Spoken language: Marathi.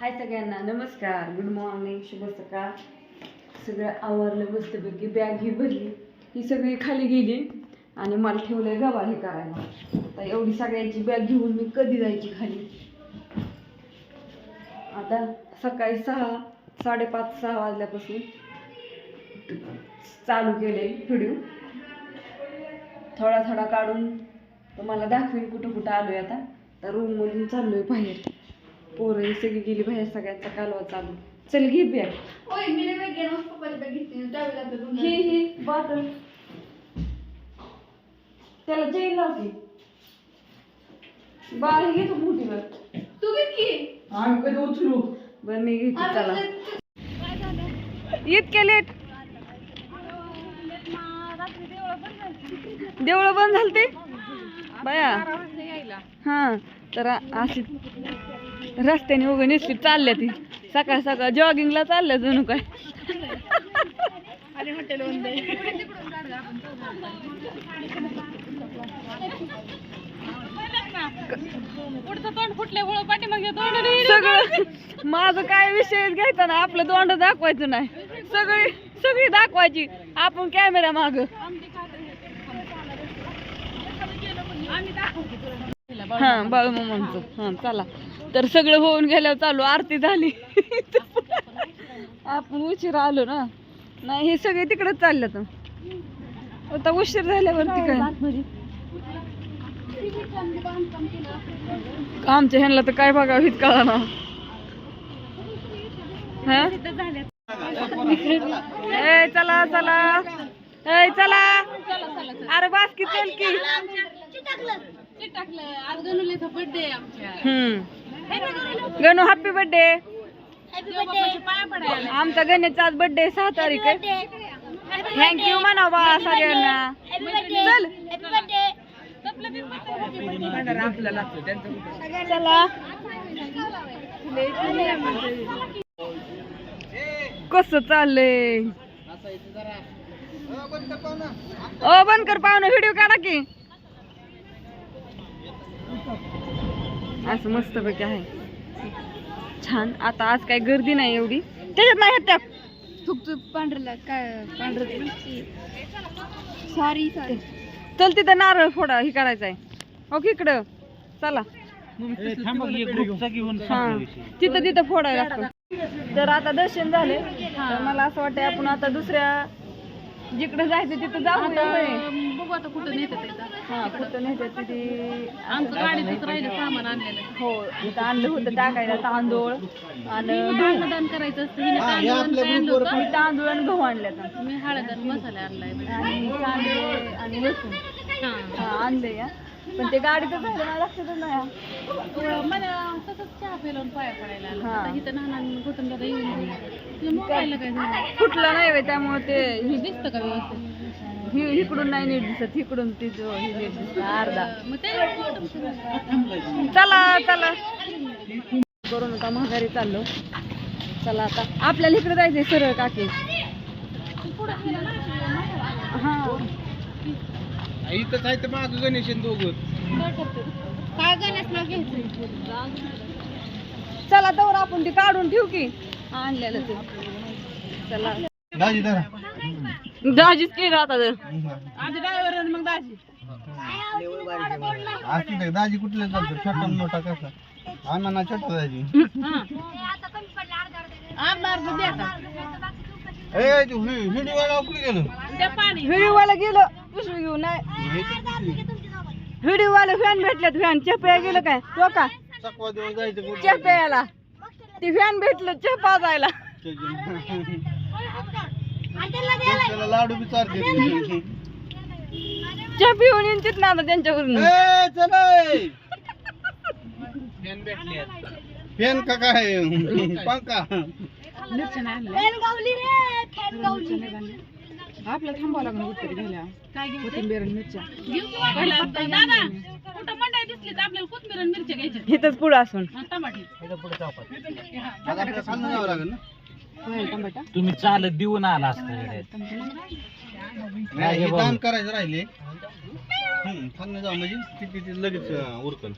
हाय सगळ्यांना नमस्कार. गुड मॉर्निंग शुभ सकाळ. सगळं आवरलं मस्तपैकी बॅग ही भरली. ही सगळी खाली गेली आणि मला ठेवलं आहे गवा हे करायला. आता एवढी सगळ्यांची बॅग घेऊन मी कधी जायची खाली? आता सकाळी सहा साडेपाच सहा वाजल्यापासून चालू केले व्हिडिओ थोडा थोडा काढून तुम्हाला दाखवीन कुठं कुठं आलो आहे आता तर रूममधून चाललो आहे बाहेर. पोरं ही सगळी गेली बाहेर सगळ्यांचा कालवा चालू. चल घे बॅग. ओय मी नाही गेलो पप्पाची बॅग घेतली त्यावेळेला ही ही बॉटल त्याला चेन लावते. बाळ घे तू मोठी बॅग तू घे की. आम्ही कधी उचलू? बरं मी घेते चला. ते- झालं इतके लेट देवळं बंद झालते? बाया. हा तर अशी रस्त्याने उगा निसली चालल्या ती. सकाळ सकाळ जॉगिंगला चालल्या जणू काय. सगळं माझं काय विषय घ्यायचा नाही आपलं तोंड दाखवायचं नाही. सगळी सगळी दाखवायची. आपण कॅमेरा माग. हा बाळू मामांचं. हा चला. तर सगळं होऊन गेल्यावर चालू आरती झाली. आपण उशीर आलो ना. नाही हे सगळे तिकडच चाललं तर आता उशीर झाल्यावरती काय आमच्या ह्यांना तर काय बघावं हित कळा ना ए चला चला. ए चला. अरे बास की चल की. टाकलं? आज गणुलीचा बर्थडे आहे आमच्या. हम्म. गणू. हॅपी बर्थडे पाया पडायला आमचा गणेशचा आज बर्थडे सहा तारीख आहे. थँक्यू म्हणा बाळा सगळ्यांना. चल. चला. कस चाललंय? ओ बंद कर पाहुणं. व्हिडिओ काढा की. असं मस्त पैकी आहे. छान. आता आज काय गर्दी नाही एवढी. त्याच्यात नाही त्या फक्त पांढरला काय पांढरं सॉरी सॉरी. चल तिथं नारळ फोडा हे करायचं आहे ओके इकडं. चला. हा. तिथं तिथं फोडायला लागतं. तर आता दर्शन झाले. तर मला असं वाटतं आपण आता दुसऱ्या जिकडे जायचं तिथं जाऊ बघू आता कुठं नेतात येतात हा कुठं नाही तर तिथे आमचं गाडीतच राहिलं सामान आणलेलं. हो इथं आणलं होतं टाकायला तांदूळ आणि गहू. अन्नदान करायचं असतं हिने तांदूळ आणि काय आणलं होतं? मी तांदूळ आणि गहू आणले मी हळद आणि मसाला आणलाय आणि कांदे आणि लसूण. हा. हा आणले या पण ते गाडीतच झालं ना लक्षातच नाही थोडं मला तसंच चहा पेलवून पाया पडायला आलं. हा. आता इथं नाना कुठून दादा येऊन गेले. मोबाईलला काय झालं? फुटलं नाही त्यामुळे ते हे दिसतं का व्यवस्थित? हि- इकडून नाही नीट दिसत इकडून ती जो ही नीट दिसत अर्धा. चला चला. करून आता माघारी चाललो. चला आता. आपल्याला इकडे जायचंय सरळ काकी. हा. इथंच आहे तर माग गणेश काय गणेश चला तर आपण ते काढून ठेवू की. आणलेलं ते. चला. दाजी धरा दाजीच केलं आता तर आधी ड्रायव्हर मग दाजी. असू दे दाजी कुठले चालतो छोटा मोठा कसा? आणा ना छोटा दाजी. अर्धा अर्धा द्या आता. ए व्हिडिओ वाला कुठे गेलो? द्या पाणी. व्हिडिओ वाला गेलो. पिशवी घेऊन नाही. व्हिडिओ वाला फॅन भेटलेत फॅन चेप्या गेलं काय? तो का? चेप्याला ती फॅन भेटलं चेपा जायला. त्याला लाडू बी चालते चेप येऊन येईन ना आता त्यांच्यावरून. ए चल का काय? पंखा. थांबावं लागणार उत्तरी घ्यायला. काय कोथिंबीर आणि मिरच्या. दादा. कुठं मंडई दिसली तर आपल्याला कोथिंबीर आणि मिरच्या घ्यायच्या. इथंच पुढं असून. हा, टमाटे आता आपल्याला खाल्लं जावं लागेल ना. तुम्ही चालत देऊन आला असता नाही, हे दान करायचं राहिले. हम्म, खाल्लं जावं म्हणजे तिथे लगेच उरकन.